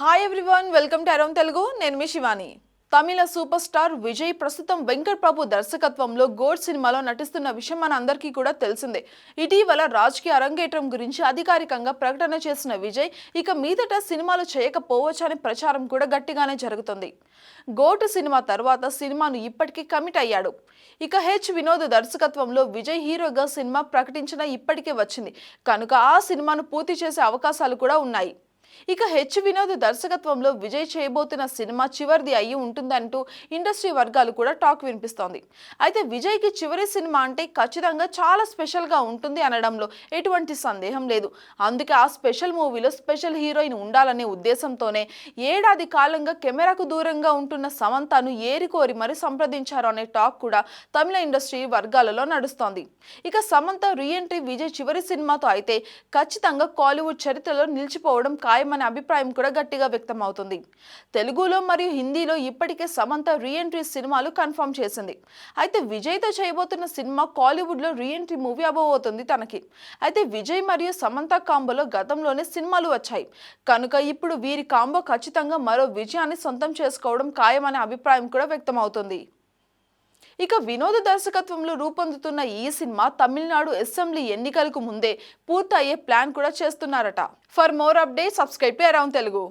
Hi everyone welcome to around Telugu నేను మీ శివాని. తమిళ సూపర్ స్టార్ విజయ్ ప్రస్తుతం వెంకట్ ప్రభు దర్శకత్వంలో గోడ్ సినిమాలో నటిస్తున్న విషయం మన అందరికీ కూడా తెలిసిందే. ఇటీవల రాజకీయ అరంగేట్రం గురించి అధికారికంగా ప్రకటన చేసిన విజయ్ ఇక మీదట సినిమాలు చేయకపోవచ్చని ప్రచారం కూడా గట్టిగానే జరుగుతుంది. గోట్ సినిమా తర్వాత సినిమాను ఇప్పటికీ కమిట్ అయ్యాడు. ఇక హెచ్ వినోద్ దర్శకత్వంలో విజయ్ హీరోగా సినిమా ప్రకటించిన ఇప్పటికే వచ్చింది. కనుక ఆ సినిమాను పూర్తి చేసే అవకాశాలు కూడా ఉన్నాయి. ఇక హెచ్ వినోద్ దర్శకత్వంలో విజయ్ చేయబోతున్న సినిమా చివరిది అయి ఉంటుందంటూ ఇండస్ట్రీ వర్గాలు కూడా టాక్ వినిపిస్తోంది. అయితే విజయ్కి చివరి సినిమా అంటే ఖచ్చితంగా చాలా స్పెషల్గా ఉంటుంది అనడంలో ఎటువంటి సందేహం లేదు. అందుకే ఆ స్పెషల్ మూవీలో స్పెషల్ హీరోయిన్ ఉండాలనే ఉద్దేశంతోనే ఏడాది కాలంగా కెమెరాకు దూరంగా ఉంటున్న సమంతను ఏరికోరి మరి సంప్రదించారు అనే టాక్ కూడా తమిళ ఇండస్ట్రీ వర్గాలలో నడుస్తోంది. ఇక సమంత రీఎంట్రీ విజయ్ చివరి సినిమాతో అయితే ఖచ్చితంగా కాలీవుడ్ చరిత్రలో నిలిచిపోవడం ఖాయమనే అభిప్రాయం కూడా గట్టిగా వ్యక్తం అవుతుంది. తెలుగులో మరియు హిందీలో ఇప్పటికే సమంత రీఎంట్రీ సినిమాలు కన్ఫర్మ్ చేసింది. అయితే విజయ్తో చేయబోతున్న సినిమా కాలీవుడ్లో రీఎంట్రీ మూవీ అవ్వబోతుంది తనకి. అయితే విజయ్ మరియు సమంత కాంబోలో గతంలోనే సినిమాలు వచ్చాయి. కనుక ఇప్పుడు వీరి కాంబో ఖచ్చితంగా మరో విజయాన్ని సొంతం చేసుకోవడం ఖాయమనే అభిప్రాయం కూడా వ్యక్తం అవుతుంది. ఇక వినోద దర్శకత్వంలో రూపొందుతున్న ఈ సినిమా తమిళనాడు అసెంబ్లీ ఎన్నికలకు ముందే పూర్తయ్యే ప్లాన్ కూడా చేస్తున్నారట. For more update subscribe around Telugu.